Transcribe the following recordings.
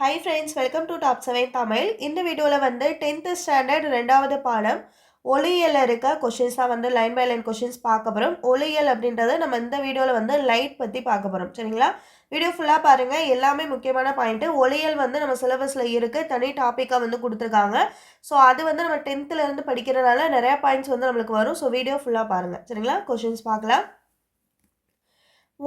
Hi friends welcome to top seven Tamil இந்த வீடியோவில் வந்து டென்த்து ஸ்டாண்டர்ட் ரெண்டாவது பாடம் ஒளியல் இருக்க கொஷின்ஸாக வந்து லைன் பை லைன் கொஷின்ஸ் பார்க்க போகிறோம் ஒளியல் அப்படின்றத நம்ம இந்த வீடியோவில் வந்து லைட் பற்றி பார்க்க போகிறோம் சரிங்களா? வீடியோ ஃபுல்லாக பாருங்கள் எல்லாமே முக்கியமான பாயிண்ட்டு ஒளியல் வந்து நம்ம சிலபஸில் இருக்குது தனி டாப்பிக்காக வந்து கொடுத்துருக்காங்க. ஸோ அது வந்து நம்ம டென்த்துலேருந்து படிக்கிறனால நிறையா பாயிண்ட்ஸ் வந்து நம்மளுக்கு வரும். ஸோ வீடியோ ஃபுல்லாக பாருங்கள் சரிங்களா? கொஷின்ஸ் பார்க்கலாம்.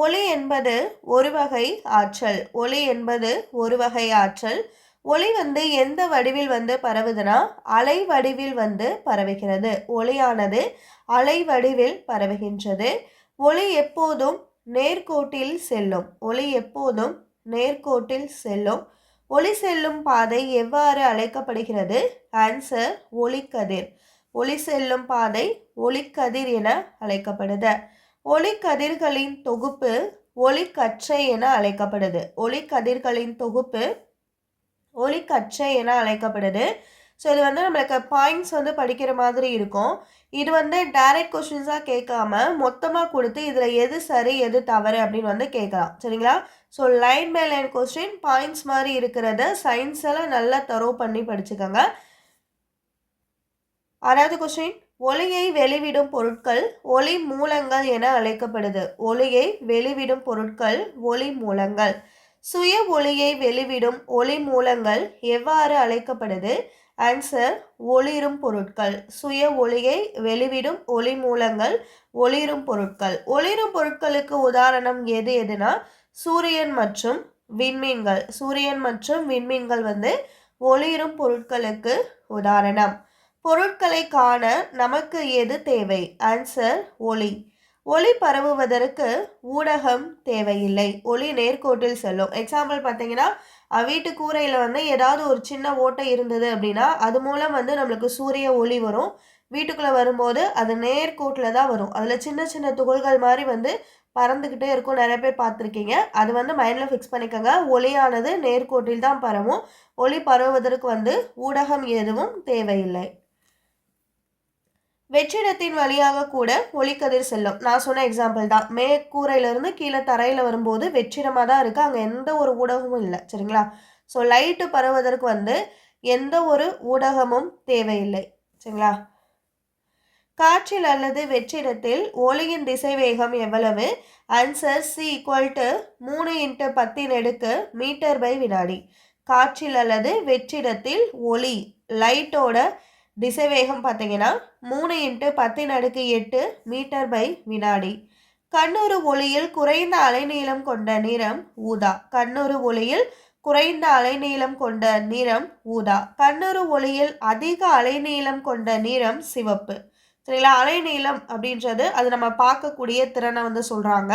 ஒளி என்பது ஒரு வகை ஆற்றல். ஒளி என்பது ஒரு வகை ஆற்றல். ஒளி வந்து எந்த வடிவில் வந்து பரவுதுன்னா அலை வடிவில் வந்து பரவுகிறது. ஒளியானது அலை வடிவில் பரவுகின்றது. ஒளி எப்போதும் நேர்கோட்டில் செல்லும். ஒளி எப்போதும் நேர்கோட்டில் செல்லும். ஒளி செல்லும் பாதை எவ்வாறு அழைக்கப்படுகிறது? ஆன்சர் ஒளிக்கதிர். ஒளி செல்லும் பாதை ஒளிக்கதிர் என அழைக்கப்படுது. ஒளிக்கதிர்களின் தொகுப்பு ஒளிக்கற்றை என அழைக்கப்படுது. ஒளிக்கதிர்களின் தொகுப்பு ஒளிக்கற்றை என அழைக்கப்படுது. ஸோ இது வந்து நம்மளுக்கு பாயிண்ட்ஸ் வந்து படிக்கிற மாதிரி இருக்கும். இது வந்து டைரக்ட் கொஷின்ஸாக கேட்காம மொத்தமாக கொடுத்து இதில் எது சரி எது தவறு அப்படின்னு வந்து கேட்கலாம். சரிங்களா? So line by line question points மாதிரி இருக்கிறத சயின்ஸ் எல்லாம் நல்லா தரோ பண்ணி படிச்சுக்கோங்க. அதாவது கொஸ்டின் ஒளியை வெளிவிடும் பொருட்கள் ஒளி மூலங்கள் என அழைக்கப்படுது. ஒளியை வெளிவிடும் பொருட்கள் ஒளி மூலங்கள். சுய ஒளியை வெளிவிடும் ஒளி மூலங்கள் எவ்வாறு அழைக்கப்படுது? ஆன்சர் ஒளிரும் பொருட்கள். சுய ஒளியை வெளிவிடும் ஒளி மூலங்கள் ஒளிரும் பொருட்கள். ஒளிரும் பொருட்களுக்கு உதாரணம் எது எதுனா சூரியன் மற்றும் விண்மீன்கள். சூரியன் மற்றும் விண்மீன்கள் வந்து ஒளிரும் பொருட்களுக்கு உதாரணம். பொருட்களை காண நமக்கு எது தேவை? ஆன்சர் ஒளி. ஒளி பரவுவதற்கு ஊடகம் தேவையில்லை. ஒளி நேர்கோட்டில் செல்லும். எக்ஸாம்பிள் பார்த்தீங்கன்னா வீட்டு கூரையில் வந்து ஏதாவது ஒரு சின்ன ஓட்டை இருந்தது அப்படின்னா அது மூலம் வந்து நம்மளுக்கு சூரிய ஒளி வரும். வீட்டுக்குள்ளே வரும்போது அது நேர்கோட்டில் தான் வரும். அதில் சின்ன சின்ன துகள்கள் மாதிரி வந்து பறந்துக்கிட்டே இருக்கும். நிறைய பேர் பார்த்துருக்கீங்க. அது வந்து மைண்டில் ஃபிக்ஸ் பண்ணிக்கோங்க. ஒளியானது நேர்கோட்டில் தான் பரவும். ஒளி பரவுவதற்கு வந்து ஊடகம் எதுவும் தேவையில்லை. வெற்றிடத்தின் வழியாக கூட ஒளிக்கதிர் செல்லும். நான் சொன்ன எக்ஸாம்பிள் தான். மேற்கூரையிலிருந்து கீழே தரையில் வரும்போது வெற்றிடமாக தான் இருக்குது அங்கே எந்த ஒரு ஊடகமும் இல்லை. சரிங்களா? ஸோ லைட்டு பரவுவதற்கு வந்து எந்த ஒரு ஊடகமும் தேவையில்லை. சரிங்களா? காற்றில் அல்லது வெற்றிடத்தில் ஒளியின் திசை வேகம் எவ்வளவு? ஆன்சர் சி ஈக்குவல் டு மூணு இன்ட்டு பத்தின் எடுக்கு மீட்டர் பை வினாடி. காற்றில் அல்லது வெற்றிடத்தில் ஒளி. லைட்டோட திசைவேகம் பார்த்தீங்கன்னா மூணு இன்ட்டு பத்தின் அடுக்கு எட்டு மீட்டர் பை வினாடி. கண்ணூறு ஒளியில் குறைந்த அலைநீளம் கொண்ட நிறம் ஊதா. கண்ணூறு ஒளியில் குறைந்த அலைநீளம் கொண்ட நிறம் ஊதா. கண்ணூறு ஒளியில் அதிக அலைநீளம் கொண்ட நிறம் சிவப்பு. சரிங்களா? அலைநீளம் அப்படின்றது அது நம்ம பார்க்கக்கூடிய திறனை வந்து சொல்கிறாங்க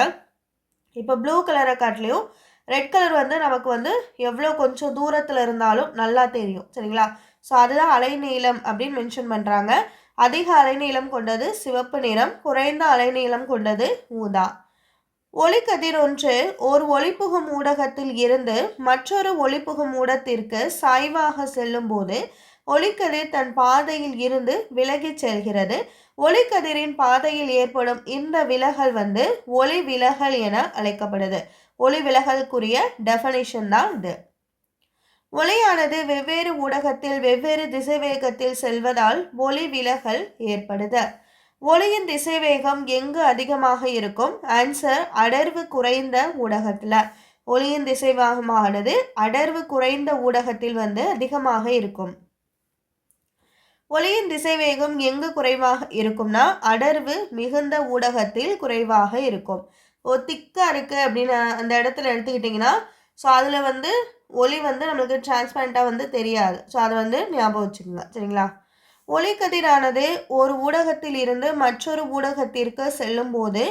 இப்போ ப்ளூ கலரை காட்டிலையும் ரெட் கலர் வந்து நமக்கு வந்து எவ்வளோ கொஞ்சம் தூரத்தில் இருந்தாலும் நல்லா தெரியும். சரிங்களா? ஸோ அதுதான் அலைநீளம் அப்படின்னு மென்ஷன் பண்ணுறாங்க அதிக அலைநீளம் கொண்டது சிவப்பு நிறம் குறைந்த அலைநீளம் கொண்டது ஊதா. ஒளிக்கதிர் ஒன்று ஓர் ஒளிப்புகும் ஊடகத்தில் இருந்து மற்றொரு ஒளிப்புகும் ஊடத்திற்கு சாய்வாக செல்லும் போது ஒளிக்கதிர் தன் பாதையில் இருந்து விலகிச் செல்கிறது. ஒளிக்கதிரின் பாதையில் ஏற்படும் இந்த விலகல் வந்து ஒளி விலகல் என அழைக்கப்படுது. ஒளி விலகலுக்குரிய டெஃபனேஷன் தான் இது. ஒளியானது வெவ்வேறு ஊடகத்தில் வெவ்வேறு திசைவேகத்தில் செல்வதால் ஒளி விலகல் ஏற்படுது. ஒளியின் திசைவேகம் எங்கு அதிகமாக இருக்கும்? ஆன்சர் அடர்வு குறைந்த ஊடகத்தில். ஒளியின் திசைவேகமானது அடர்வு குறைந்த ஊடகத்தில் வந்து அதிகமாக இருக்கும். ஒளியின் திசைவேகம் எங்கு குறைவாக இருக்கும்னா அடர்வு மிகுந்த ஊடகத்தில் குறைவாக இருக்கும். ஓ திக்காக இருக்குது அப்படின்னு அந்த இடத்துல எடுத்துக்கிட்டிங்கன்னா ஸோ அதில் வந்து ஒளி வந்து நம்மளுக்கு டிரான்ஸ்பரண்ட்டாக வந்து தெரியாது. ஸோ அதை வந்து ஞாபகம் வச்சுக்கோங்க. சரிங்களா? ஒளிக்கதிரானது ஒரு ஊடகத்தில் இருந்து மற்றொரு ஊடகத்திற்கு செல்லும் போது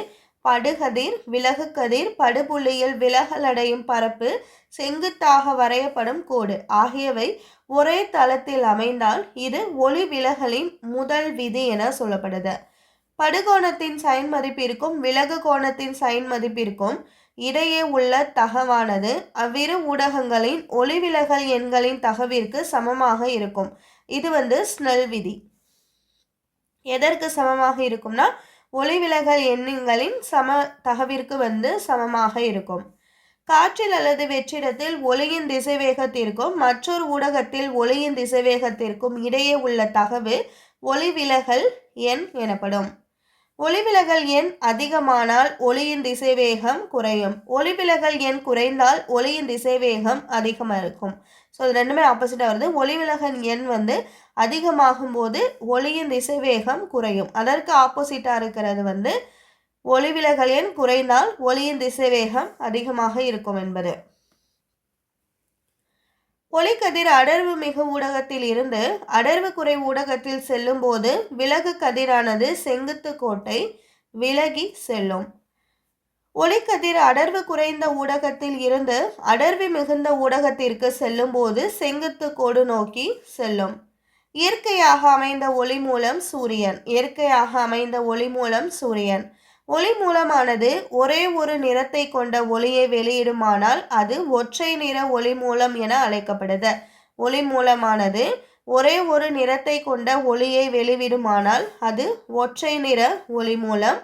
படுகதிர் விலகு கதிர் படுபுள்ளியில் விலகலடையும் பரப்பு செங்குத்தாக வரையப்படும் கோடு. ஆகியவை ஒரே தளத்தில் அமைந்தால் இது ஒளி விலகலின் முதல் விதி என சொல்லப்படுது. படுகோணத்தின் சைன் மதிப்பிற்கும் விலகு கோணத்தின் சைன் மதிப்பிற்கும் இடையே உள்ள தகவானது அவ்விரு ஊடகங்களின் ஒளிவிலகல் எண்களின் தகவிற்கு சமமாக இருக்கும். இது வந்து ஸ்னெல் விதி. எதற்கு சமமாக இருக்கும்னா ஒளிவிலகல் எண்ணங்களின் சம தகவிற்கு வந்து சமமாக இருக்கும். காற்றில் அல்லது வெற்றிடத்தில் ஒளியின் திசைவேகத்திற்கும் மற்றொரு ஊடகத்தில் ஒளியின் திசைவேகத்திற்கும் இடையே உள்ள தகவு ஒளிவிலகல் எண் எனப்படும். ஒளிவிலகல் எண் அதிகமானால் ஒளியின் திசைவேகம் குறையும். ஒளிவிலகல் எண் குறைந்தால் ஒளியின் திசைவேகம் அதிகமாக இருக்கும் ஸோ இது ரெண்டுமே ஆப்போசிட்டாக வருது. ஒளிவிலகல் எண் வந்து அதிகமாகும் போது ஒளியின் திசைவேகம் குறையும். அதற்கு ஆப்போசிட்டாக இருக்கிறது வந்து ஒளிவிலகல் எண் குறைந்தால் ஒளியின் திசைவேகம் அதிகமாக இருக்கும் என்பது. ஒளிக்கதிர் அடர்வு மிகு ஊடகத்தில் இருந்து அடர்வு குறை ஊடகத்தில் செல்லும் போது விலகு கதிரானது செங்குத்து கோட்டை விலகி செல்லும். ஒளிக்கதிர் அடர்வு குறைந்த ஊடகத்தில் இருந்து அடர்வு மிகுந்த ஊடகத்திற்கு செல்லும் போது செங்குத்து கோடு நோக்கி செல்லும். இயற்கையாக அமைந்த ஒளி மூலம் சூரியன் இயற்கையாக அமைந்த ஒளி மூலம் சூரியன். ஒளி மூலமானது ஒரே ஒரு நிறத்தை கொண்ட ஒளியை வெளியிடுமானால் அது ஒற்றை நிற ஒளி மூலம் என அழைக்கப்படுது. ஒளி மூலமானது ஒரே ஒரு நிறத்தை கொண்ட ஒளியை வெளிவிடுமானால் அது ஒற்றை நிற ஒளி மூலம்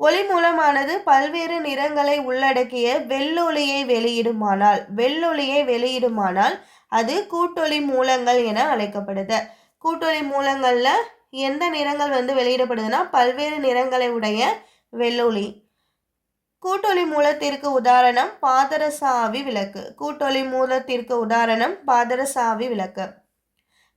ஒளி மூலமானது பல்வேறு நிறங்களை உள்ளடக்கிய வெள்ளொளியை வெளியிடுமானால் வெள்ளொளியை வெளியிடுமானால் அது கூட்டொளி மூலங்கள் என அழைக்கப்படுது. கூட்டொளி மூலங்களில் எந்த நிறங்கள் வந்து வெளியிடப்படுதுன்னா பல்வேறு நிறங்களை உடைய வெள்ளொளி கூட்டொளி மூலத்திற்கு உதாரணம் பாதரசாவி விளக்கு. கூட்டொளி மூலத்திற்கு உதாரணம் பாதரசாவி விளக்கு.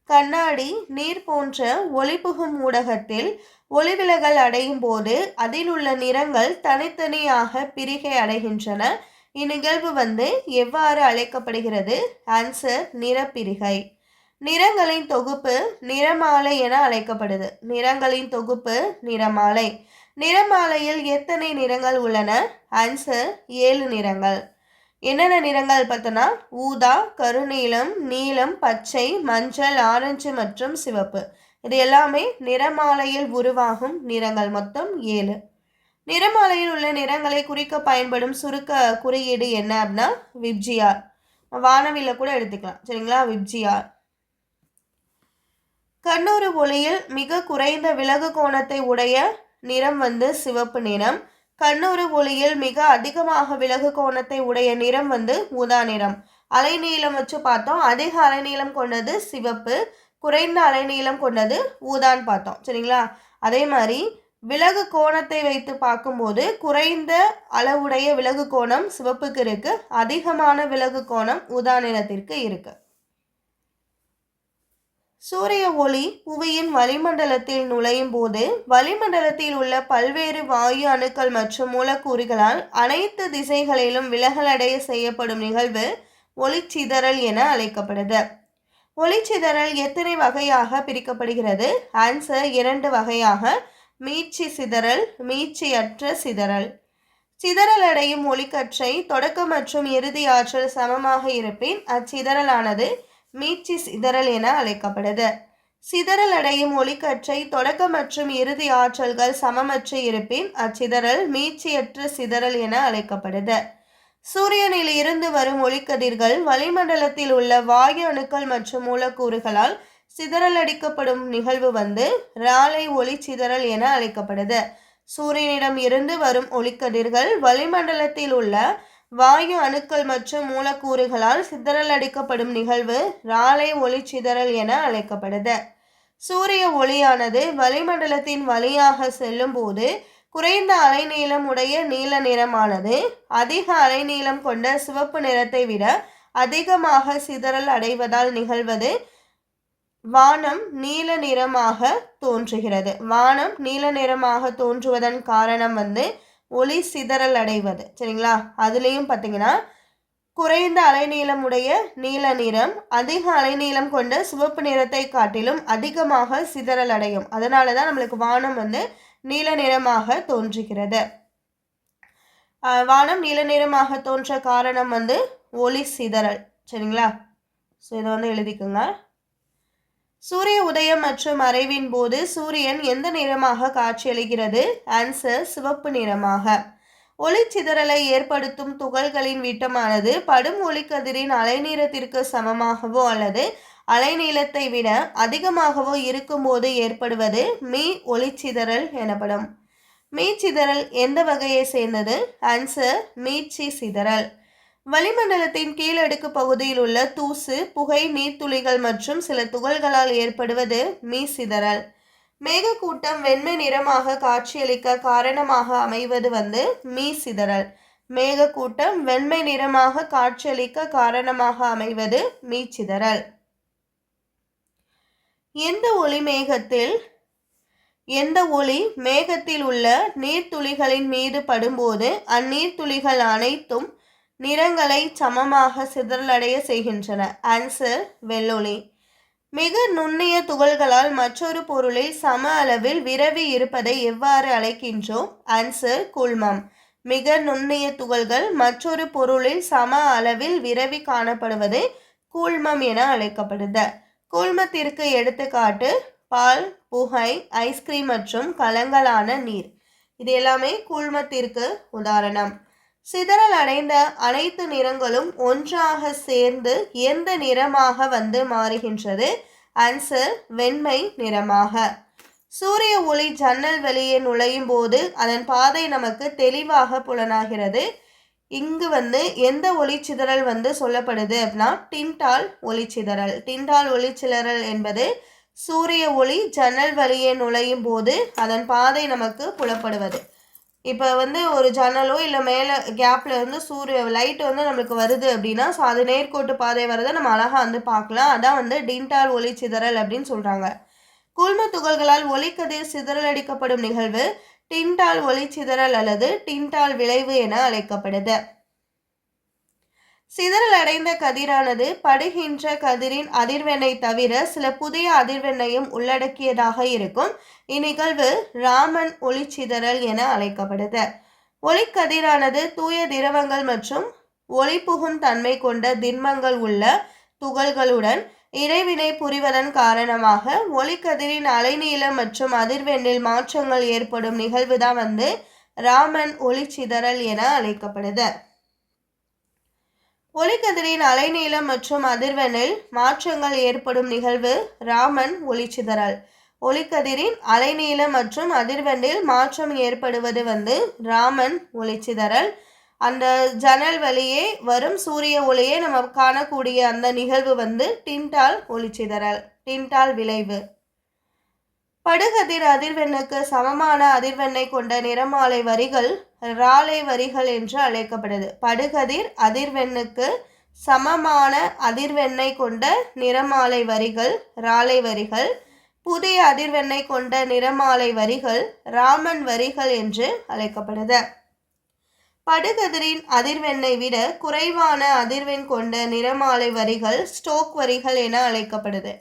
கண்ணாடி நீர் போன்ற ஒளிபுகும் ஊடகத்தில் ஒளிவிலகல் அடையும் போது அதில் உள்ள நிறங்கள் தனித்தனியாக பிரிகை அடைகின்றன. இந்நிகழ்வு வந்து எவ்வாறு அழைக்கப்படுகிறது? ஆன்சர் நிறப்பிரிகை. நிறங்களின் தொகுப்பு நிறமாலை என அழைக்கப்படுது. நிறங்களின் தொகுப்பு நிறமாலை. நிறமாலையில் எத்தனை நிறங்கள் உள்ளன? ஆன்சர் ஏழு நிறங்கள். என்னென்ன நிறங்கள் பார்த்தோன்னா ஊதா கருநீலம் நீலம் பச்சை மஞ்சள் ஆரஞ்சு மற்றும் சிவப்பு. இது எல்லாமே நிறமாலையில் உருவாகும் நிறங்கள் மொத்தம் ஏழு. நிறமாலையில் உள்ள நிறங்களை குறிக்க பயன்படும் சுருக்க குறியீடு என்ன அப்படின்னா விப்ஜிஆர். வானவில்ல கூட எடுத்துக்கலாம். சரிங்களா? விப்ஜிஆர். கண்ணூறு ஒளியில் மிக குறைந்த விலகு கோணத்தை உடைய நிறம் வந்து சிவப்பு நிறம். கண்ணூறு ஒளியில் மிக அதிகமாக விலகு கோணத்தை உடைய நிறம் வந்து ஊதா நிறம். அலைநீளம் வச்சு பார்த்தோம். அதிக அலைநீளம் கொண்டது சிவப்பு குறைந்த அலைநீளம் கொண்டது ஊதான்னு பார்த்தோம். சரிங்களா? அதே மாதிரி விலகு கோணத்தை வைத்து பார்க்கும்போது குறைந்த அளவுடைய விலகு கோணம் சிவப்புக்கு இருக்குது அதிகமான விலகு கோணம் ஊதா நிறத்திற்கு இருக்குது சூரிய ஒளி புவியின் வளிமண்டலத்தில் நுழையும் போது வளிமண்டலத்தில் உள்ள பல்வேறு வாயு அணுக்கள் மற்றும் மூலக்கூறுகளால் அனைத்து திசைகளிலும் விலகலடைய செய்யப்படும் நிகழ்வு ஒளிச்சிதறல் என அழைக்கப்படுது. ஒளிச்சிதறல் எத்தனை வகையாக பிரிக்கப்படுகிறது? ஆன்சர் இரண்டு வகையாக. மீட்சி சிதறல் மீட்சியற்ற சிதறல். சிதறல் அடையும் ஒளிக்கற்றை தொடக்க மற்றும் இறுதி ஆற்றல் சமமாக இருப்பின் அச்சிதறலானது மீட்சி சிதறல் என அழைக்கப்படுது. சிதறல் அடையும் ஒளிக்கற்றை தொடக்க மற்றும் இறுதி ஆற்றல்கள் சமமற்று இருப்பின் அச்சிதறல் மீட்சியற்ற சிதறல் என அழைக்கப்படுது. சூரியனில் இருந்து வரும் ஒளிக்கதிர்கள் வளிமண்டலத்தில் உள்ள வாயு அணுக்கள் மற்றும் மூலக்கூறுகளால் சிதறல் அடிக்கப்படும் நிகழ்வு வந்து ராலை ஒளி சிதறல் என அழைக்கப்படுது. சூரியனிடம் இருந்து வரும் ஒளிக்கதிர்கள் வளிமண்டலத்தில் உள்ள வாயு அணுக்கள் மற்றும் மூலக்கூறுகளால் சிதறல் அடிக்கப்படும் நிகழ்வு ராலை ஒளி சிதறல் என அழைக்கப்படுது. சூரிய ஒளியானது வளிமண்டலத்தின் வழியாக செல்லும் போது குறைந்த அலைநீளம் உடைய நீல நிறமானது அதிக அலைநீளம் கொண்ட சிவப்பு நிறத்தை விட அதிகமாக சிதறல் அடைவதால் நிகழ்வது வானம் நீல நிறமாக தோன்றுகிறது. வானம் நீல நிறமாக தோன்றுவதன் காரணம் வந்து ஒளி சிதறல் அடைவது. சரிங்களா? அதுலேயும் பார்த்தீங்கன்னா குறைந்த அலைநீளமுடைய நீல நிறம் அதிக அலைநீளம் கொண்ட சிவப்பு நிறத்தை காட்டிலும் அதிகமாக சிதறல் அடையும். அதனால தான் நம்மளுக்கு வானம் வந்து நீல நிறமாக தோன்றுகிறது. வானம் நீல நிறமாக தோன்ற காரணம் வந்து ஒளி சிதறல். சரிங்களா? ஸோ இதை வந்து எழுதிக்கோங்க. சூரிய உதயம் மற்றும் மறைவின் போது சூரியன் எந்த நிறமாக காட்சியளிக்கிறது? ஆன்சர் சிவப்பு நிறமாக. ஒளிச்சிதறலை ஏற்படுத்தும் துகள்களின் வீட்டமானது படும் ஒளிக்கதிரின் அலைநீளத்திற்கு சமமாகவோ அல்லது அலைநீளத்தை விட அதிகமாகவோ இருக்கும்போது ஏற்படுவது மீ ஒளிச்சிதறல் எனப்படும். மீச்சிதறல் எந்த வகையை சேர்ந்தது? ஆன்சர் மீட்சி சிதறல். வளிமண்டலத்தின் கீழடுக்கு பகுதியில் உள்ள தூசு புகை நீர்த்துளிகள் மற்றும் சில துகள்களால் ஏற்படுவது மீ சிதறல். மேகக்கூட்டம் வெண்மை நிறமாக காட்சியளிக்க காரணமாக அமைவது வந்து மீ சிதறல். மேகக்கூட்டம் வெண்மை நிறமாக காட்சியளிக்க காரணமாக அமைவது மீச்சிதறல் எந்த ஒளி மேகத்தில் எந்த ஒளி மேகத்தில் உள்ள நீர்த்துளிகளின் மீது படும்போது அந்நீர்த்துளிகள் அனைத்தும் நிறங்களை சமமாக சிதறலடைய செய்கின்றன. ஆன்சர் வெள்ளொளி. மிக நுண்ணிய துகள்களால் மற்றொரு பொருளில் சம அளவில் விரவி இருப்பதை எவ்வாறு அழைக்கின்றோம்? ஆன்சர் கூழ்மம் மிக நுண்ணிய துகள்கள் மற்றொரு பொருளில் சம அளவில் விரவி காணப்படுவது கூழ்மம் என அழைக்கப்படுது கூழ்மத்திற்கு எடுத்துக்காட்டு பால் புகை ஐஸ்கிரீம் மற்றும் கலங்கலான நீர். இது எல்லாமே கூழ்மத்திற்கு உதாரணம். சிதறல் அடைந்த அனைத்து நிறங்களும் ஒன்றாக சேர்ந்து எந்த நிறமாக வந்து மாறுகின்றது? ஆன்சர் வெண்மை நிறமாக. சூரிய ஒளி ஜன்னல் வெளியே நுழையும் போது அதன் பாதை நமக்கு தெளிவாக புலனாகிறது. இங்கு வந்து எந்த ஒளிச்சிதறல் வந்து சொல்லப்படுது அப்படின்னா டின்டால் ஒளிச்சிதறல் டின்டால் ஒளிச்சிதறல் என்பது சூரிய ஒளி ஜன்னல் வழியே நுழையும் போது அதன் பாதை நமக்கு புலப்படுவது. இப்போ வந்து ஒரு ஜன்னலோ இல்லை மேலே கேப்பில் இருந்து சூரிய லைட் வந்து நம்மளுக்கு வருது அப்படின்னா ஸோ அது நேர்கோட்டு பாதை வரதை நம்ம அழகாக வந்து பார்க்கலாம். அதான் வந்து டின்டால் ஒளி சிதறல் அப்படின்னு சொல்கிறாங்க கூழ்ம துகள்களால் ஒளிக்கதிர் சிதறல் அடிக்கப்படும் நிகழ்வு டின்டால் ஒளி சிதறல் அல்லது டின்டால் விளைவு என அழைக்கப்படுது. சிதறல் அடைந்த கதிரானது படுகின்ற கதிரின் அதிர்வெண்ணை தவிர சில புதிய அதிர்வெண்ணையும் உள்ளடக்கியதாக இருக்கும். இந்நிகழ்வு ராமன் ஒளிச்சிதறல் என அழைக்கப்படுது. ஒளிக்கதிரானது தூய திரவங்கள் மற்றும் ஒளி புகும் தன்மை கொண்ட திண்மங்கள் உள்ள துகள்களுடன் இடைவினை புரிவதன் காரணமாக ஒளிக்கதிரின் அலைநீளம் மற்றும் அதிர்வெண்ணில் மாற்றங்கள் ஏற்படும் நிகழ்வு தான் வந்து ராமன் ஒளிச்சிதறல் என அழைக்கப்படுது. ஒளிக்கதிரின் அலைநீளம் மற்றும் அதிர்வெண்ணில் மாற்றங்கள் ஏற்படும் நிகழ்வு ராமன் ஒளிச்சிதறல் ஒளிக்கதிரின் அலைநீளம் மற்றும் அதிர்வெண்ணில் மாற்றம் ஏற்படுவது வந்து ராமன் ஒளிச்சிதறல் அந்த ஜன்னல் வழியே வரும் சூரிய ஒளியை நம்ம காணக்கூடிய அந்த நிகழ்வு வந்து டின்டால் ஒளிச்சிதறல் டின்டால் விளைவு. படுகதிர் அதிர்வெண்ணுக்கு சமமான அதிர்வெண்ணை கொண்ட நிறமாலை வரிகள் ராலை வரிகள் என்று அழைக்கப்படுது. படுகதிர் அதிர்வெண்ணுக்கு சமமான அதிர்வெண்ணை கொண்ட நிறமாலை வரிகள் ராலை வரிகள். புதிய அதிர்வெண்ணை கொண்ட நிறமாலை வரிகள் ராமன் வரிகள் என்று அழைக்கப்படுது. படுகதிரின் அதிர்வெண்ணை விட குறைவான அதிர்வெண் கொண்ட நிறமாலை வரிகள் ஸ்டோக் வரிகள் என அழைக்கப்படுது.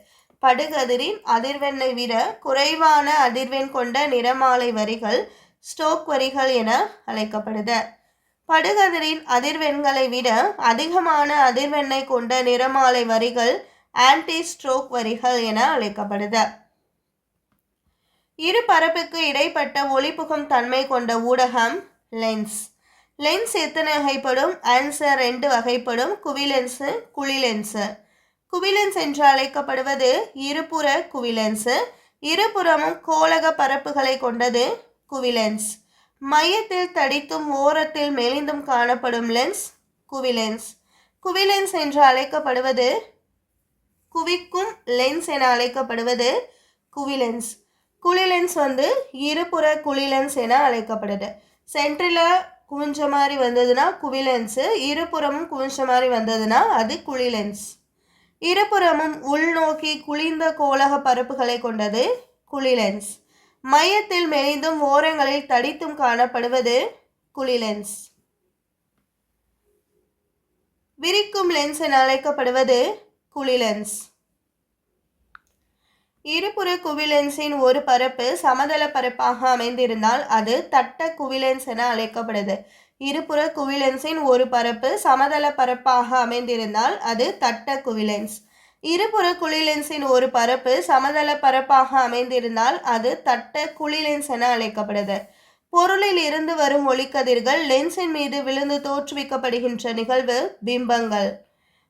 படுகதிரின் அதிர்வெண்ணை விட குறைவான அதிர்வெண் கொண்ட நிறமாலை வரிகள் ஸ்டோக் வரிகள் என அழைக்கப்படுது. படுகதிரின் அதிர்வெண்களை விட அதிகமான அதிர்வெண்ணை கொண்ட நிறமாலை வரிகள் ஆன்டி ஸ்ட்ரோக் வரிகள் என அழைக்கப்படுது. இரு பரப்புக்கு இடைப்பட்ட ஒளிபுகும் தன்மை கொண்ட ஊடகம் லென்ஸ். லென்ஸ் எத்தனை வகைப்படும்? ஆன்சர் ரெண்டு வகைப்படும். குவிலென்ஸு குழிலென்ஸு குவிலென்ஸ் என்று அழைக்கப்படுவது இருபுற குவிலென்ஸு. இருபுறமும் கோலக பரப்புகளை கொண்டது குவிலென்ஸ். மையத்தில் தடித்தும் ஓரத்தில் மெலிந்தும் காணப்படும் லென்ஸ் குவிலென்ஸ். குவிலென்ஸ் என்று அழைக்கப்படுவது குவிக்கும் லென்ஸ் என அழைக்கப்படுவது குவிலென்ஸ். குழிலென்ஸ் வந்து இருபுற குழிலென்ஸ் என அழைக்கப்படுது. சென்ட்ரில் குவிஞ்ச மாதிரி வந்ததுன்னா குவிலென்ஸு இருபுறமும் குவிஞ்ச மாதிரி வந்ததுன்னா அது குழிலென்ஸ் இருபுறமும் உள்நோக்கி குளிர்ந்த கோலக பரப்புகளை கொண்டது குழிலென்ஸ் மையத்தில் மெலிந்தும் ஓரங்களில் தடித்தும் காணப்படுவது குழிலென்ஸ் விரிக்கும் லென்ஸ் என அழைக்கப்படுவது குழிலென்ஸ் இருபுற குவிலென்ஸின் ஒரு பரப்பு சமதள பரப்பாக அமைந்திருந்தால் அது தட்ட குவிலென்ஸ் என அழைக்கப்படுது. இருபுற குவிலென்ஸின் ஒரு பரப்பு சமதள பரப்பாக அமைந்திருந்தால் அது தட்ட குவிலென்ஸ். இருபுற குழிலென்ஸின் ஒரு பரப்பு சமதள பரப்பாக அமைந்திருந்தால் அது தட்ட குழிலென்ஸ் என அழைக்கப்படுது. பொருளில் இருந்து வரும் ஒளிக்கதிர்கள் லென்ஸின் மீது விழுந்து தோற்றுவிக்கப்படுகின்ற நிகழ்வு பிம்பங்கள்.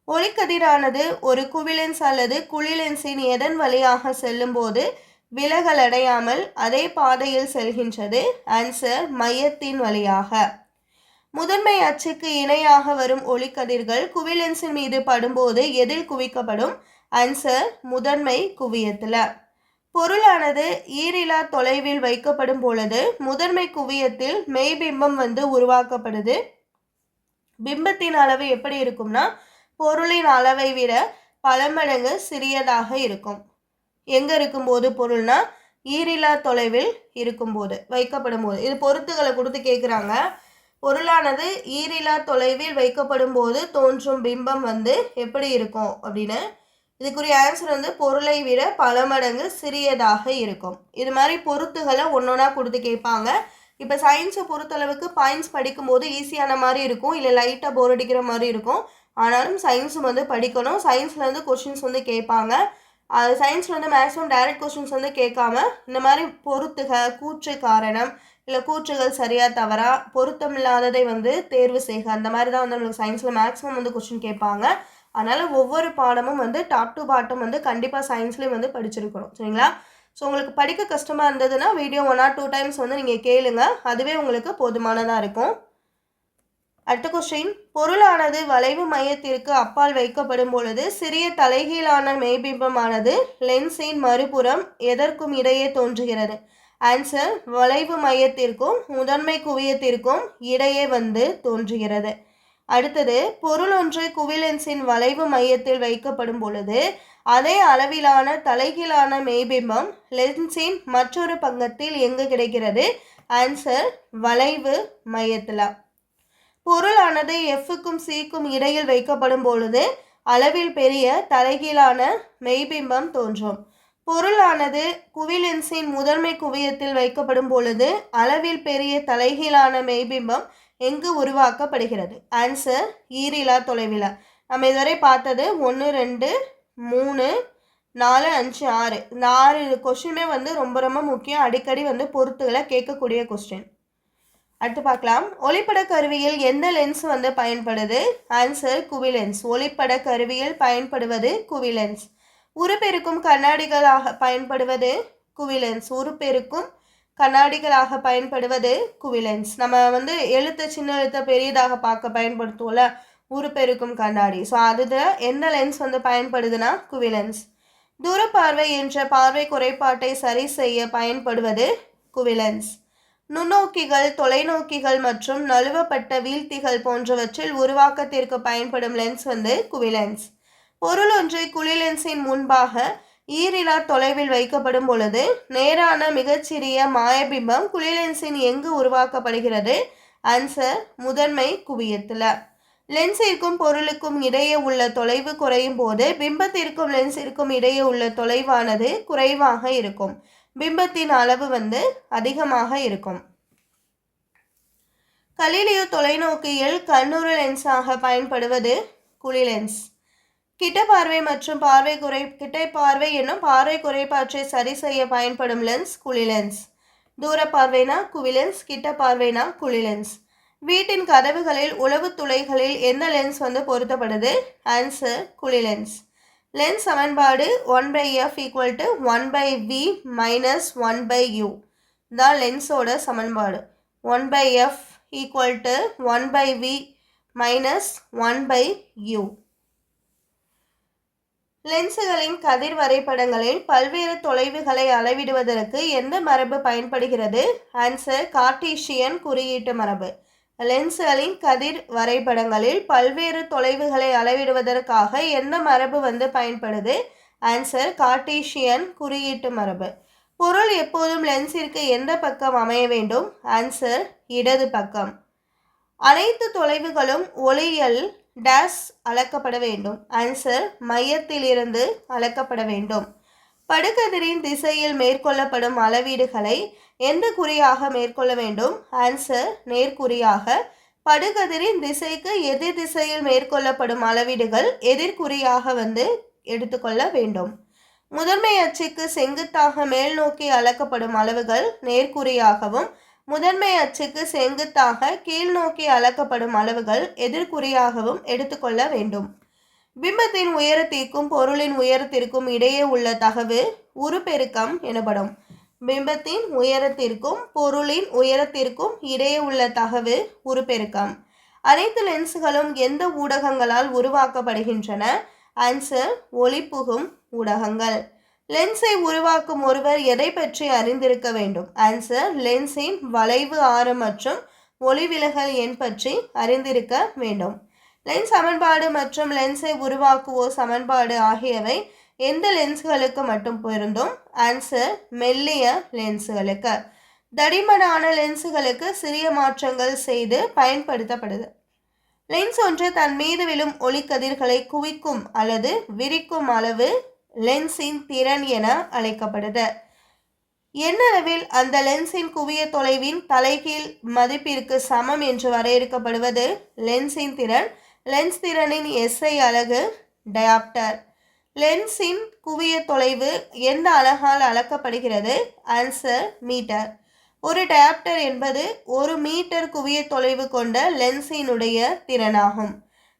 ஒளிக்கதிரானது ஒரு குவிலென்ஸ் அல்லது குழிலென்ஸின் எதன் வழியாக செல்லும்போது விலகல் அடையாமல் அதே பாதையில் செல்கின்றது. ஆன்சர் மையத்தின் வழியாக. முதன்மை அச்சுக்கு இணையாக வரும் ஒளிக்கதிர்கள் குவிலென்ஸின் மீது படும்போது எதில் குவிக்கப்படும்? ஆன்சர் முதன்மை குவியத்தில். பொருளானது ஈரிலா தொலைவில் வைக்கப்படும் பொழுது முதன்மை குவியத்தில் மெய்பிம்பம் வந்து உருவாக்கப்படுது. பிம்பத்தின் அளவு எப்படி இருக்கும்னா பொருளின் அளவை விட பல மடங்கு சிறியதாக இருக்கும். எங்கே இருக்கும்போது பொருள்னா ஈரிலா தொலைவில் இருக்கும்போது வைக்கப்படும் போது. இது பொருத்துகளை கொடுத்து கேட்குறாங்க பொருளானது ஈரிலா தொலைவில் வைக்கப்படும் போது தோன்றும் பிம்பம் வந்து எப்படி இருக்கும் அப்படின்னு? இதுக்குரிய ஆன்சர் வந்து பொருளை விட பல மடங்கு சிறியதாக இருக்கும். இது மாதிரி பொருத்துகளை ஒன்றொன்னா கொடுத்து கேட்பாங்க. இப்போ சயின்ஸை பொறுத்தளவுக்கு பாயிண்ட்ஸ் படிக்கும்போது ஈஸியான மாதிரி இருக்கும். இல்லை லைட்டாக போர் அடிக்கிற மாதிரி இருக்கும். ஆனாலும் சயின்ஸும் வந்து படிக்கணும். சயின்ஸ்லேருந்து கொஷின்ஸ் வந்து கேட்பாங்க. அது சயின்ஸில் வந்து மேக்ஸிமம் டைரக்ட் கொஷின்ஸ் வந்து கேட்காம இந்த மாதிரி பொறுத்துக கூற்று காரணம் இல்லை கூற்றுகள் சரியாக தவறா பொருத்தம் இல்லாததை வந்து தேர்வு செய்க. அந்த மாதிரி தான் வந்து நம்மளுக்கு சயின்ஸில் மேக்ஸிமம் வந்து கொஸ்டின் கேட்பாங்க. அதனால் ஒவ்வொரு பாடமும் வந்து டாப் டு பாட்டம் வந்து கண்டிப்பாக சயின்ஸ்லேயும் வந்து படிச்சிருக்கணும். சரிங்களா? ஸோ உங்களுக்கு படிக்க கஷ்டமாக இருந்ததுன்னா video one or two times வந்து நீங்கள் கேளுங்க. அதுவே உங்களுக்கு போதுமானதாக இருக்கும். அடுத்த கொஸ்டின் பொருளானது வளைவு மையத்திற்கு அப்பால் வைக்கப்படும் பொழுது சிறிய தலைகீழான மெய்பிம்பமானது லென்ஸின் மறுபுறம் எதற்கும் இடையே தோன்றுகிறது. ஆன்சர் வளைவு மையத்திற்கும் முதன்மை குவியத்திற்கும் இடையே வந்து தோன்றுகிறது. அடுத்தது பொருள் ஒன்று குவிலென்ஸின் வளைவு மையத்தில் வைக்கப்படும் பொழுது அதே அளவிலான தலைகீழான மெய்பிம்பம் லென்ஸின் மற்றொரு பங்கத்தில் எங்கு கிடைக்கிறது? ஆன்சர் வளைவு மையத்தில். பொருளானது எஃப்க்கும் சிக்கும் இடையில் வைக்கப்படும் பொழுது அளவில் பெரிய தலைகீழான மெய்பிம்பம் தோன்றும். பொருளானது குவிலென்ஸின் முதன்மை குவியத்தில் வைக்கப்படும் பொழுது அளவில் பெரிய தலைகீழான மெய்பிம்பம் எங்கு உருவாக்கப்படுகிறது? ஆன்சர் ஈரிலா தொலைவிலா. நம்ம இதுவரை பார்த்தது ஒன்று ரெண்டு மூணு நாலு அஞ்சு ஆறு. இந்த ஆறு கொஸ்டினுமே வந்து ரொம்ப ரொம்ப முக்கியம். அடிக்கடி வந்து பொறுத்துகளை கேட்கக்கூடிய கொஸ்டின் அடுத்து பார்க்கலாம். ஒளிப்பட கருவியில் எந்த லென்ஸ் வந்து பயன்படுது? ஆன்சர் குவிலென்ஸ். ஒளிப்பட கருவியில் பயன்படுவது குவிலென்ஸ். உருப்பெருக்கும் கண்ணாடிகளாக பயன்படுவது குவிலென்ஸ். உருப்பெருக்கும் கண்ணாடிகளாக பயன்படுவது குவிலென்ஸ். நம்ம வந்து எழுத்த சின்ன எழுத்தை பெரியதாக பார்க்க பயன்படுத்துவோம்ல உருப்பெருக்கும் கண்ணாடி. ஸோ அதுதான் எந்த லென்ஸ் வந்து பயன்படுதுன்னா குவிலென்ஸ். தூரப்பார்வை என்ற பார்வை குறைபாட்டை சரி செய்ய பயன்படுவது குவிலென்ஸ். நுண்ணோக்கிகள் தொலைநோக்கிகள் மற்றும் நழுவப்பட்ட வீழ்த்திகள் போன்றவற்றில் உருவாக்கத்திற்கு பயன்படும் லென்ஸ் வந்து குவிலென்ஸ். பொருள் ஒன்றை குளிலென்ஸின் முன்பாக ஈரிலா தொலைவில் வைக்கப்படும் பொழுது நேரான மிகச்சிறிய மாயபிம்பம் குளிலென்ஸின் எங்கு உருவாக்கப்படுகிறது? ஆன்சர் முதன்மை குவியத்தில். லென்ஸிற்கும் பொருளுக்கும் இடையே உள்ள தொலைவு குறையும் போது பிம்பத்திற்கும் லென்ஸிற்கும் இடையே உள்ள தொலைவானது குறைவாக இருக்கும். பிம்பத்தின் அளவு வந்து அதிகமாக இருக்கும். கலீலியோ தொலைநோக்கியில் கண்ணுறு லென்ஸாக பயன்படுவது குழி லென்ஸ் கிட்ட பார்வை மற்றும் பார்வை குறை கிட்டை பார்வை என்னும் பார்வை குறைபாற்றை சரி செய்ய பயன்படும் லென்ஸ் குழி லென்ஸ் தூர பார்வைனா குவிலென்ஸ் கிட்ட பார்வைனா குழி லென்ஸ் வீட்டின் கதவுகளில் உளவு துளைகளில் எந்த லென்ஸ் வந்து பொருத்தப்படுது? ஆன்சர் குழி லென்ஸ் லென்ஸ் சமன்பாடு one by f equal to one by v minus one by u தான் லென்ஸோட சமன்பாடு. One by f equal to one by v minus one by u லென்ஸுகளின் கதிர் வரைபடங்களில் பல்வேறு தொலைவுகளை அளவிடுவதற்கு எந்த மரபு பயன்படுகிறது? ஆன்சர் கார்டீசியன் குறியீட்டு மரபு. லென்ஸ்களின் கதிர் வரைபடங்களில் பல்வேறு தொலைவுகளை அளவிடுவதற்காக எந்த மரபு வந்து பயன்படுது? ஆன்சர் கார்டீசியன் குறியீட்டு மரபு. பொருள் எப்போதும் லென்ஸிற்கு எந்த பக்கம் அமைய வேண்டும்? ஆன்சர் இடது பக்கம். அனைத்து தொலைவுகளும் ஒளியல் டேஸ் அளக்கப்பட வேண்டும். ஆன்சர் மையத்திலிருந்து அளக்கப்பட வேண்டும். படுகதிரின் திசையில் மேற்கொள்ளப்படும் அளவீடுகளை எந்த குறியாக மேற்கொள்ள வேண்டும்? ஆன்சர் நேர்குறியாக. படுகதிரின் திசைக்கு எதிர் திசையில் மேற்கொள்ளப்படும் அளவீடுகள் எதிர்குறியாக வந்து எடுத்துக்கொள்ள வேண்டும். முதன்மை அச்சுக்கு செங்குத்தாக மேல் நோக்கி அளக்கப்படும் அளவுகள் நேர்குறியாகவும் முதன்மை அச்சுக்கு செங்குத்தாக கீழ் நோக்கி அளக்கப்படும் அளவுகள் எதிர்குறியாகவும் எடுத்துக்கொள்ள வேண்டும். பிம்பத்தின் உயரத்திற்கும் பொருளின் உயரத்திற்கும் இடையே உள்ள தகவு உருப்பெருக்கம் எனப்படும். பிம்பத்தின் உயரத்திற்கும் பொருளின் உயரத்திற்கும் இடையே உள்ள தகவு உருப்பெருக்கம். அனைத்து லென்ஸ்களும் எந்த ஊடகங்களால் உருவாக்கப்படுகின்றன? ஆன்சர் ஒளிபுகும் ஊடகங்கள். லென்ஸை உருவாக்கும் ஒருவர் எதை பற்றி அறிந்திருக்க வேண்டும்? ஆன்சர் லென்ஸின் வளைவு ஆரம் மற்றும் ஒளிவிலகல் எண் பற்றி அறிந்திருக்க வேண்டும். லென்ஸ் சமன்பாடு மற்றும் லென்ஸை உருவாக்குவோர் சமன்பாடு ஆகியவை எந்த லென்ஸ்களுக்கு மட்டும் பொருந்தும்? ஆன்சர் மெல்லிய லென்ஸுகளுக்கு. தடிமனான லென்ஸுகளுக்கு சிறிய மாற்றங்கள் செய்து பயன்படுத்தப்படுது. லென்ஸ் ஒன்று தன் மீது விழும் ஒளிக்கதிர்களை குவிக்கும் அல்லது விரிக்கும் அளவு லென்ஸின் திறன் என அழைக்கப்படுது. எண்ணளவில் அந்த லென்ஸின் குவிய தொலைவின் தலைகீழ் மதிப்பிற்கு சமம் என்று வரையறுக்கப்படுவது? லென்ஸின் திறன். லென்ஸ் திறனின் எஸ்ஐ அலகு டயாப்டர் லென்ஸின் குவிய தொலைவு எந்த அலகால் அளக்கப்படுகிறது? Answer metre. ஒரு டயாப்டர் என்பது ஒரு மீட்டர் குவிய தொலைவு கொண்ட லென்ஸினுடைய திறனாகும்.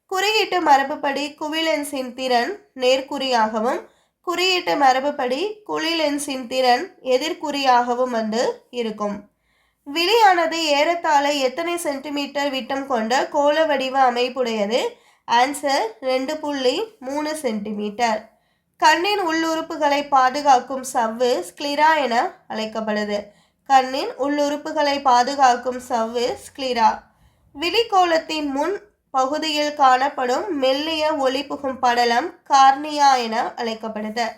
குறியீட்டு மரபுப்படி குவி லென்ஸின் திறன் நேர்குறியாகவும் குறியீட்டு மரபுப்படி குழி லென்ஸின் திறன் எதிர்குறியாகவும் வந்து இருக்கும். விழியானது ஏறத்தாழ எத்தனை சென்டிமீட்டர் விட்டம் கொண்ட கோள வடிவ அமைப்புடையது? ஆன்சர் ரெண்டு புள்ளி மூணு சென்டிமீட்டர். கண்ணின் உள்ளுறுப்புகளை பாதுகாக்கும் சவ்வு ஸ்க்ளிரா என அழைக்கப்படுது. கண்ணின் உள்ளுறுப்புகளை பாதுகாக்கும் சவ்வு ஸ்க்ளிரா. விழிக்கோளத்தின் முன் பகுதியில் காணப்படும் மெல்லிய ஒளி புகும் படலம் கார்னியா என அழைக்கப்படுது.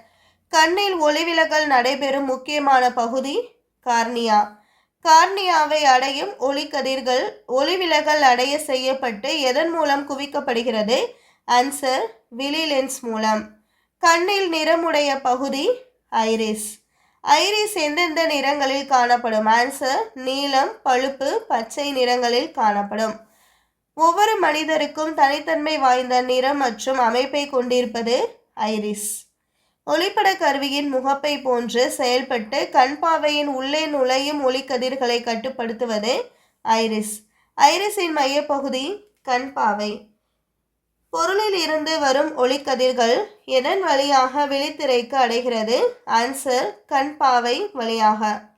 கண்ணில் ஒளிவிலகல் நடைபெறும் முக்கியமான பகுதி கார்னியா. கார்னியாவை அடையும் ஒளிக்கதிர்கள் ஒளிவிலகல் அடைய செய்யப்பட்டு எதன் மூலம் குவிக்கப்படுகிறது? ஆன்சர் விழி லென்ஸ் மூலம். கண்ணில் நிறமுடைய பகுதி ஐரிஸ். ஐரிஸ் எந்தெந்த நிறங்களில் காணப்படும்? ஆன்சர் நீலம் பழுப்பு பச்சை நிறங்களில் காணப்படும். ஒவ்வொரு மனிதருக்கும் தனித்தன்மை வாய்ந்த நிறம் மற்றும் அமைப்பை கொண்டிருப்பது ஐரிஸ். ஒளிப்பட கருவியின் முகப்பை போன்று செயல்பட்டு கண்பாவையின் உள்ளே நுழையும் ஒளிக்கதிர்களை கட்டுப்படுத்துவது ஐரிஸ். ஐரிஸின் மையப்பகுதி கண்பாவை பொருளில் இருந்து வரும் ஒளிக்கதிர்கள் எதன் வழியாக விழித்திரைக்கு அடைகிறது? ஆன்சர் கண்பாவை வழியாக.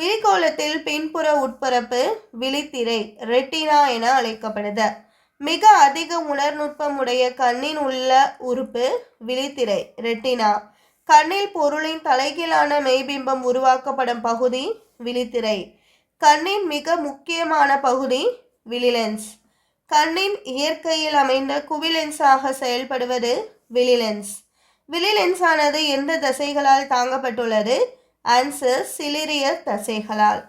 விழிக்கோளத்தில் பின்புற உட்பரப்பு விழித்திரை ரெட்டினா என அழைக்கப்படுது. மிக அதிக உணர்நுட்பமுடைய கண்ணின் உள்ள உறுப்பு விழித்திரை ரெட்டினா. கண்ணில் பொருளின் தலைகீழான மெய்பிம்பம் உருவாக்கப்படும் பகுதி விழித்திரை. கண்ணின் மிக முக்கியமான பகுதி விழிலென்ஸ். கண்ணின் இயற்கையில் அமைந்த குவிலென்ஸாக செயல்படுவது விழிலென்ஸ். விழிலென்ஸானது எந்த தசைகளால் தாங்கப்பட்டுள்ளது? ஆன்சர் சிலிரிய தசைகளால்.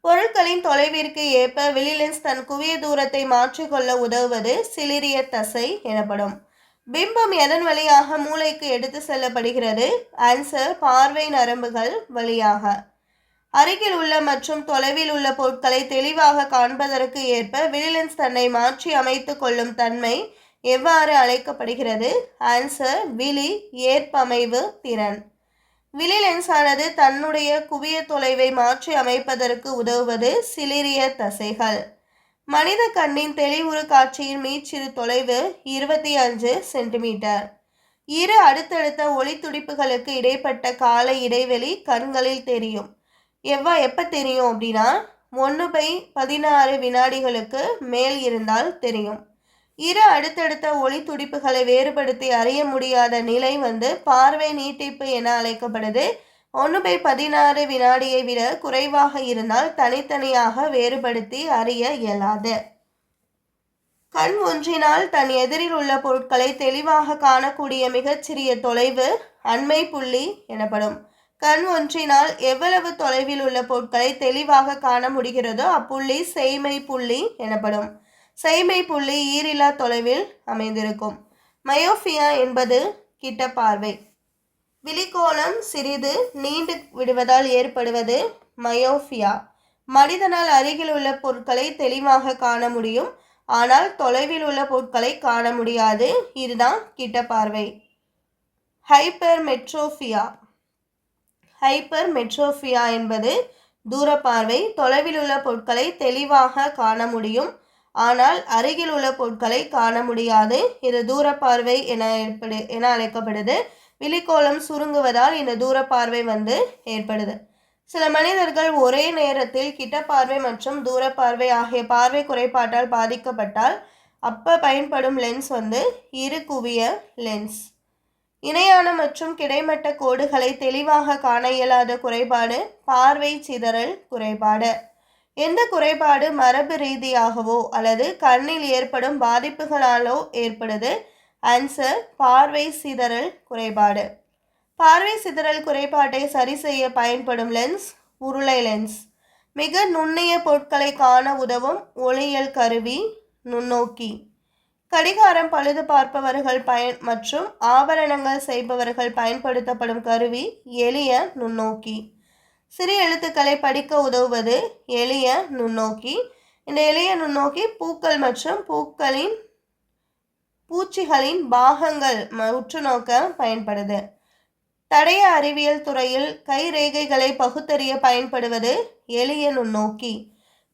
பொருட்களின் தொலைவிற்கு ஏற்ப விழிலென்ஸ் தன் குவிய தூரத்தை மாற்றிக்கொள்ள உதவுவது சிலிரிய தசை எனப்படும். பிம்பம் எதன் வழியாக மூளைக்கு எடுத்து செல்லப்படுகிறது? ஆன்சர் பார்வை நரம்புகள் வழியாக. அருகில் உள்ள மற்றும் தொலைவில் உள்ள பொருட்களை தெளிவாக காண்பதற்கு ஏற்ப விழிலென்ஸ் தன்னை மாற்றி அமைத்து கொள்ளும் தன்மை எவ்வாறு அழைக்கப்படுகிறது? ஆன்சர் விழி ஏற்பமைவு திறன். விலிலென்ஸானது தன்னுடைய குவிய தொலைவை மாற்றி அமைப்பதற்கு உதவுவது சிலிரிய தசைகள். மனித கண்ணின் தெளிவுறு காட்சியின் மீச்சிறு தொலைவு இருபத்தி அஞ்சு சென்டிமீட்டர். இரு அடுத்தடுத்த ஒளி துடிப்புகளுக்கு இடைப்பட்ட கால இடைவெளி கண்களில் தெரியும். எவ்வா எப்போ தெரியும் அப்படின்னா ஒன்று பை பதினாறு வினாடிகளுக்கு மேல் இருந்தால் தெரியும். இரு அடுத்தடுத்த ஒளி துடிப்புகளை வேறுபடுத்தி அறிய முடியாத நிலை வந்து பார்வை நீட்டிப்பு என அழைக்கப்படுது. ஒன்று பை பதினாறு வினாடியை விட குறைவாக இருந்தால் தனித்தனியாக வேறுபடுத்தி அறிய இயலாது. கண் ஒன்றினால் தன் எதிரில் உள்ள பொருட்களை தெளிவாக காணக்கூடிய மிகச்சிறிய தொலைவு அண்மை புள்ளி எனப்படும். கண் ஒன்றினால் எவ்வளவு தொலைவில் உள்ள பொருட்களை தெளிவாக காண முடிகிறதோ அப்புள்ளி செய்மை புள்ளி எனப்படும். செய்மை புள்ளி ஈரில்லா தொலைவில் அமைந்திருக்கும். மயோஃபியா என்பது கிட்ட பார்வை. விழிக்கோணம் சிறிது நீண்டு விடுவதால் ஏற்படுவது மயோஃபியா. மனிதனால் அருகில் உள்ள பொருட்களை தெளிவாக காண முடியும். ஆனால் தொலைவில் உள்ள பொருட்களை காண முடியாது. இதுதான் கிட்ட பார்வை. ஹைப்பர் மெட்ரோஃபியா ஹைப்பர் மெட்ரோஃபியா என்பது தூரப்பார்வை. தொலைவில் உள்ள பொருட்களை தெளிவாக காண முடியும். ஆனால் அருகில் உள்ள பொருட்களை காண முடியாது. இது தூரப்பார்வை என ஏற்படு என அழைக்கப்படுது. விழிக்கோளம் சுருங்குவதால் இந்த தூர பார்வை வந்து ஏற்படுது. சில மனிதர்கள் ஒரே நேரத்தில் கிட்ட பார்வை மற்றும் தூர பார்வை ஆகிய பார்வை குறைபாட்டால் பாதிக்கப்பட்டால் அப்போ பயன்படும் லென்ஸ் வந்து இரு குவிய லென்ஸ் இணையான மற்றும் கிடைமட்ட கோடுகளை தெளிவாக காண இயலாத குறைபாடு பார்வை சிதறல் குறைபாடு. எந்த குறைபாடு மரபு ரீதியாகவோ அல்லது கண்ணில் ஏற்படும் பாதிப்புகளாலோ ஏற்படுது? ஆன்சர் பார்வை சிதறல் குறைபாடு. பார்வை சிதறல் குறைபாட்டை சரி செய்ய பயன்படும் லென்ஸ் உருளை லென்ஸ் மிக நுண்ணிய பொருட்களை காண உதவும் ஒளியியல் கருவி நுண்ணோக்கி. கடிகாரம் பழுது பார்ப்பவர்கள் பயன் மற்றும் ஆபரணங்கள் செய்பவர்கள் பயன்படுத்தப்படும் கருவி எளிய நுண்ணோக்கி. சிறிய எழுத்துக்களை படிக்க உதவுவது எளிய நுண்ணோக்கி. இந்த எளிய நுண்ணோக்கி பூக்கள் மற்றும் பூக்களின் பூச்சிகளின் பாகங்கள் உற்று நோக்க பயன்படுது. தடைய அறிவியல் துறையில் கை ரேகைகளை பகுத்தறிய பயன்படுவது எளிய நுண்ணோக்கி.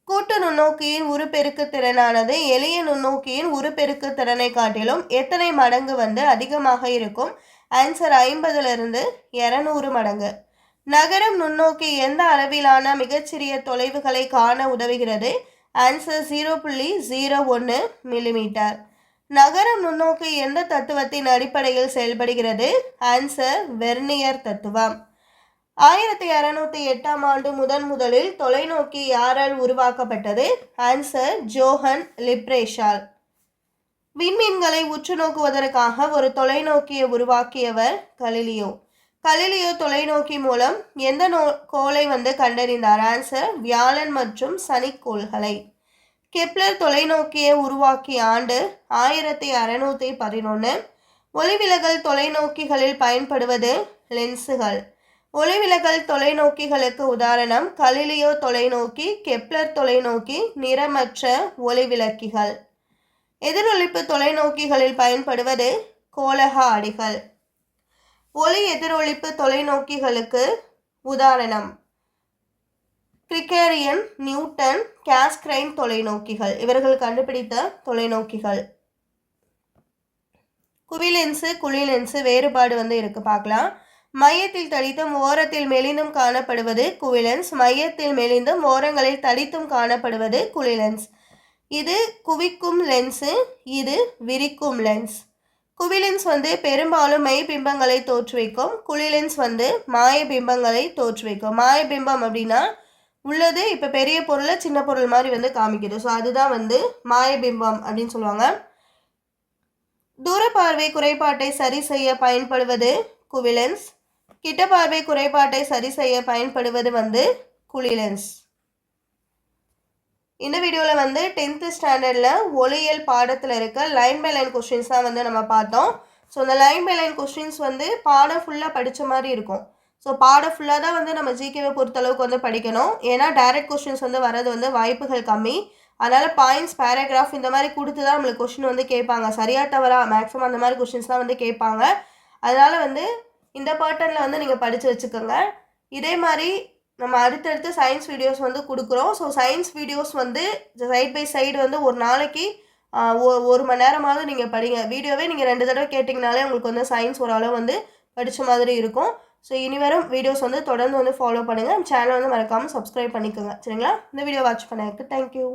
கூட்டு நுண்ணோக்கியின் உருப்பெருக்கு திறனானது எளிய நுண்ணோக்கியின் உருப்பெருக்கு திறனை காட்டிலும் எத்தனை மடங்கு வந்து அதிகமாக இருக்கும்? ஆன்சர் ஐம்பதுலேருந்து இரநூறு மடங்கு. நகரம் நுண்ணோக்கி எந்த அளவிலான மிகச்சிறிய தொலைவுகளை காண உதவுகிறது? ஆன்சர் ஜீரோ புள்ளி ஜீரோ ஒன்று மில்லிமீட்டர் நகரம் நுண்ணோக்கி எந்த தத்துவத்தின் அடிப்படையில் செயல்படுகிறது? ஆன்சர் வெர்னியர் தத்துவம். ஆயிரத்தி அறநூற்றி எட்டாம் ஆண்டு முதன் முதலில் தொலைநோக்கி யாரால் உருவாக்கப்பட்டது? ஆன்சர் ஜோஹன் லிப்ரேஷால். விண்மீன்களை உற்று நோக்குவதற்காக ஒரு தொலைநோக்கியை உருவாக்கியவர் கலிலியோ. கலிலியோ தொலைநோக்கி மூலம் எந்த நோ கோளை வந்து கண்டறிந்தார்? ஆன்சர் வியாழன் மற்றும் சனிக்கோள்களை. கெப்லர் தொலைநோக்கியை உருவாக்கிய ஆண்டு ஆயிரத்தி அறநூற்றி பதினொன்று ஒளிவிலகல் தொலைநோக்கிகளில் பயன்படுவது லென்ஸுகள். ஒளிவிலகல் தொலைநோக்கிகளுக்கு உதாரணம் கலிலியோ தொலைநோக்கி கெப்லர் தொலைநோக்கி நிறமற்ற ஒளிவிளக்கிகள். எதிரொலிப்பு தொலைநோக்கிகளில் பயன்படுவது கோலக அடிகள். ஒலி எதிரொலிப்பு தொலைநோக்கிகளுக்கு உதாரணம். கிரிக்கேரியன் நியூட்டன் கேஸ்கிரைன் தொலைநோக்கிகள். இவர்கள் கண்டுபிடித்த தொலைநோக்கிகள். குவிலென்ஸு குழிலென்ஸு வேறுபாடு வந்து இருக்குது பார்க்கலாம். மையத்தில் தடித்தும் ஓரத்தில் மெலிந்தும் காணப்படுவது குவிலென்ஸ். மையத்தில் மெலிந்தும் ஓரங்களில் தடித்தும் காணப்படுவது குளிலென்ஸ். இது குவிக்கும் லென்ஸு இது விரிக்கும் லென்ஸ். குவிலென்ஸ் வந்து பெரும்பாலும் மெய் பிம்பங்களை தோற்றுவிக்கும். குளிலென்ஸ் வந்து மாய பிம்பங்களை தோற்றுவிக்கும். மாய பிம்பம் அப்படின்னா உள்ளது இப்போ பெரிய பொருளை சின்ன பொருள் மாதிரி வந்து காமிக்குது. ஸோ அதுதான் வந்து மாய பிம்பம் அப்படின்னு சொல்லுவாங்க. தூர பார்வை குறைபாட்டை சரி செய்ய பயன்படுவது குவிலென்ஸ். கிட்ட பார்வை குறைபாட்டை சரி செய்ய பயன்படுவது வந்து குளிலென்ஸ். இந்த வீடியோவில் வந்து டென்த்து ஸ்டாண்டர்டில் ஒளியியல் பாடத்தில் இருக்க லைன் பை லைன் கொஸ்டின்ஸ் தான் வந்து நம்ம பார்த்தோம். ஸோ அந்த லைன் பை லைன் கொஸ்டின்ஸ் வந்து பாடம் ஃபுல்லாக படித்த மாதிரி இருக்கும். ஸோ பாடம் ஃபுல்லாக தான் வந்து நம்ம ஜிகேவை பொறுத்தளவுக்கு வந்து படிக்கணும். ஏன்னா டைரக்ட் கொஸ்டின்ஸ் வந்து வரது வந்து வாய்ப்புகள் கம்மி. அதனால் பாயிண்ட்ஸ் பேராகிராஃப் இந்த மாதிரி கொடுத்து தான் நம்மளுக்கு கொஸ்டின் வந்து கேட்பாங்க. சரியா தவறா மேக்ஸிமம் அந்த மாதிரி கொஸ்டின்ஸ் தான் வந்து கேட்பாங்க. அதனால் வந்து இந்த பேட்டர்னில் வந்து நீங்கள் படித்து வச்சுக்கோங்க. இதே மாதிரி நம்ம அடுத்தடுத்து சயின்ஸ் வீடியோஸ் வந்து கொடுக்குறோம். ஸோ சயின்ஸ் வீடியோஸ் வந்து சைட் பை சைடு வந்து ஒரு நாளைக்கு ஒரு மணி நேரமாவது நீங்கள் படிங்க. வீடியோவே நீங்கள் ரெண்டு தடவை கேட்டிங்கனாலே உங்களுக்கு வந்து சயின்ஸ் ஓரளவு வந்து படித்த மாதிரி இருக்கும். ஸோ இனி வரும் வீடியோஸ் வந்து தொடர்ந்து வந்து ஃபாலோ பண்ணுங்கள் சேனல் வந்து மறக்காமல் சப்ஸ்கிரைப் பண்ணிக்கோங்க. சரிங்களா? இந்த வீடியோ வாட்ச் பண்ணதுக்கு தேங்க்யூ